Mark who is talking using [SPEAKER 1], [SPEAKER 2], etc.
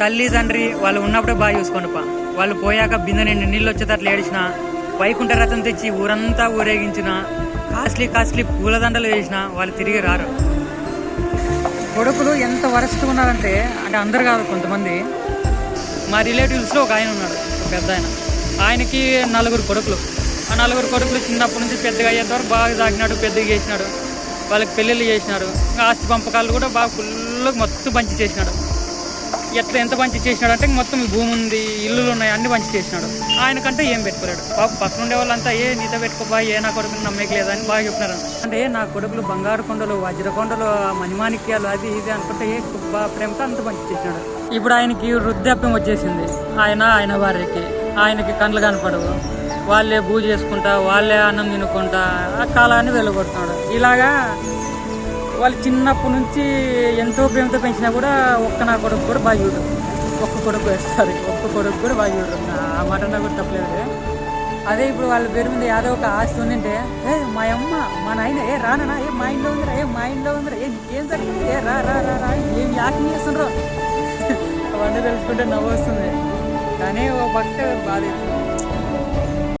[SPEAKER 1] తల్లి తండ్రి వాళ్ళు ఉన్నప్పుడే బాగా చూసుకోండి పా. వాళ్ళు పోయాక బిందె నిండి నీళ్ళు వచ్చేటట్లు ఏడిచిన వైకుంఠ రథం తెచ్చి ఊరంతా ఊరేగించిన కాస్ట్లీ కాస్ట్లీ పూలదండలు వేసిన వాళ్ళు తిరిగి రారు. కొడుకులు ఎంత వరస్ట్ ఉన్నారంటే అంటే అందరు కాదు కొంతమంది. మా రిలేటివ్స్లో ఒక ఆయన ఉన్నాడు పెద్ద ఆయన. ఆయనకి నలుగురు కొడుకులు. ఆ నలుగురు కొడుకులు చిన్నప్పటి నుంచి పెద్దగా అయ్యేంత వరకు బాగా తాకినాడు పెద్దగా చేసినాడు. వాళ్ళకి పెళ్ళిళ్ళు చేసినాడు. ఇంకా ఆస్తి పంపకాలు కూడా బాగా ఫుల్ మొత్తం పంచి చేసినాడు. ఎట్లా ఎంత పంచి చేసినాడు అంటే మొత్తం భూమి ఉంది ఇల్లులు ఉన్నాయి అన్ని పంచి చేసినాడు. ఆయనకంటే ఏం పెట్టుకోలేడు. పాప పక్కన ఉండే వాళ్ళంతా ఏ నీతో పెట్టుకోబా ఏ నా కొడుకుని నమ్మకలేదు అని బాగా చెప్పినారు అంటే నా కొడుకులు బంగారు కొండలు వజ్రకొండలు మణిమాణిక్యాలు అది ఇది అనుకుంటే ఏ కుబ్బా ప్రేమతో అంత పంచి చేసినాడు. ఇప్పుడు ఆయనకి వృద్ధాప్యం వచ్చేసింది. ఆయన ఆయన భార్యకి. ఆయనకి కండ్లు కనపడవు. వాళ్ళే పూజ చేసుకుంటా వాళ్ళే అన్నం తినుకుంటా ఆ కాలాన్ని వెళ్ళగొడుతున్నాడు ఇలాగా వాళ్ళు చిన్నప్పటి నుంచి ఎంతో ప్రేమతో పెంచినా కూడా ఒక్క నా కొడుకు కూడా బాగా చూడరు. ఒక్క కొడుకు వేస్తారు ఒక్క కొడుకు కూడా బాగా చూడరు. ఆ మాట నాకు కూడా తప్పలేదు అదే ఇప్పుడు వాళ్ళ పేరు మీద ఏదో ఒక ఆస్తి ఉందంటే ఏ మా అమ్మ మా నాయన ఏ రానా ఏ మా ఇంట్లో ఉందిరా ఏ మా ఇంట్లో ఉందిరా ఏ ఏం జరిగింది ఏ రా రా రా రా ఏం యాక్టింగ్ చేస్తుండ్రో? అవన్నీ తెలుసుకుంటే నవ్వు వస్తుంది. కానీ ఓ పక్క బాధ. అవుతుంది